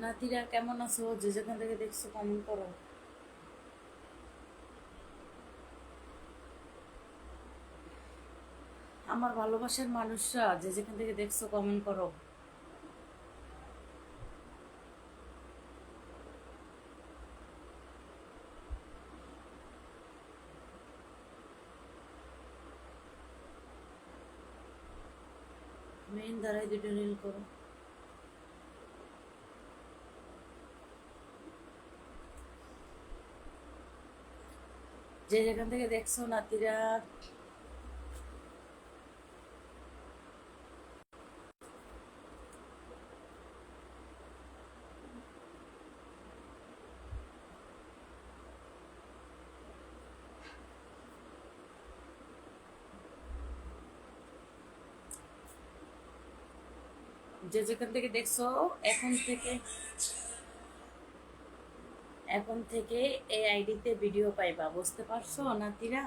নাতিরা কেমন আছো? যে যেখান থেকে দেখছ কমেন্ট করো। আমার ভালোবাসার মানুষরা, যে যেখান থেকে দেখছ কমেন্ট করো। মেইন দ্বারাই দুটো রিল করো। যে যেখান থেকে দেখছ নাতিরা। যে যেখান থেকে দেখছ এখন থেকে এখন থেকে এই আইডিতে ভিডিও পাইবা বুঝতে পারছ নাতিরা?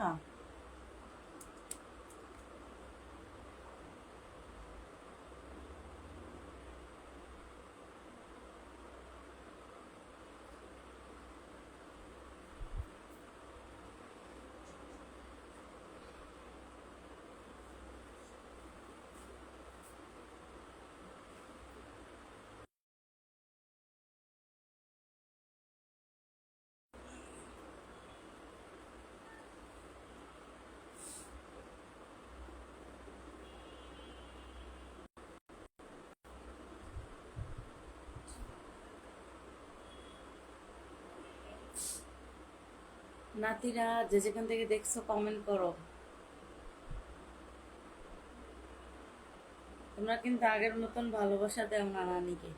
নাতিরা, যে যেখান থেকে দেখছ কমেন্ট করো। তোমরা কিন্তু আগের মতন ভালোবাসা দেও না নানিকে।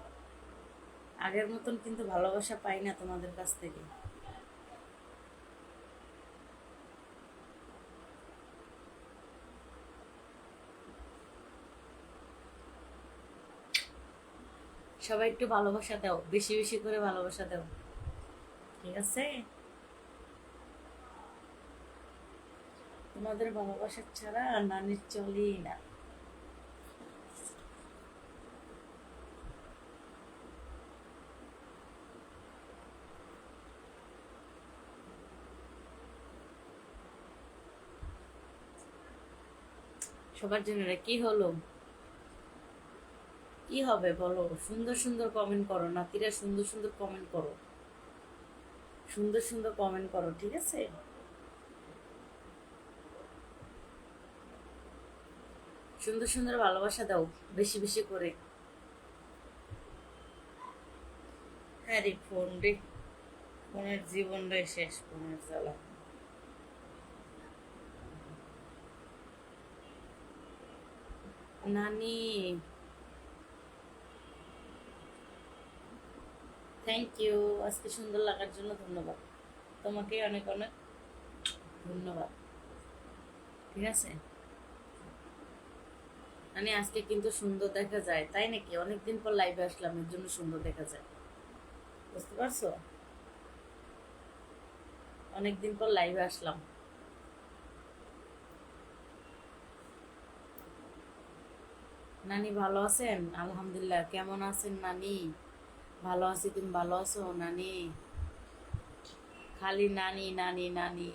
আগের মতন কিন্তু ভালোবাসা পাই না তোমাদের কাছ থেকে। সবাই একটু ভালোবাসা দাও, বেশি বেশি করে ভালোবাসা দাও। ঠিক আছে? তোমাদের ভালোবাসা ছাড়া নানির চলেই না। সবার জন্য কি হলো? কি হবে বলো? সুন্দর সুন্দর কমেন্ট করো, নাতিরা সুন্দর সুন্দর কমেন্ট করো। সুন্দর সুন্দর কমেন্ট করো, ঠিক আছে? সুন্দর সুন্দর ভালোবাসা দাও, বেশি বেশি করে। হ্যাঁ রে, ফোন রে। ফোনের জীবন রে শেষ, ফোনের জ্বালা। নানি। থ্যাংক ইউ আজকে সুন্দর লাগার জন্য ধন্যবাদ। তোমাকে অনেক অনেক ধন্যবাদ। ঠিক আছে? মানে আজকে কিন্তু সুন্দর দেখা যায়, তাই নাকি? অনেকদিন পর লাইভে আসলাম, এর জন্য সুন্দর দেখা যায়। বুঝতে পারছ? অনেকদিন পর লাইভে আসলাম। নানি ভালো আছেন? আলহামদুলিল্লাহ। কেমন আছেন নানি? ভালো আছি, তুমি ভালো আছো নানি? খালি নানি নানি নানি।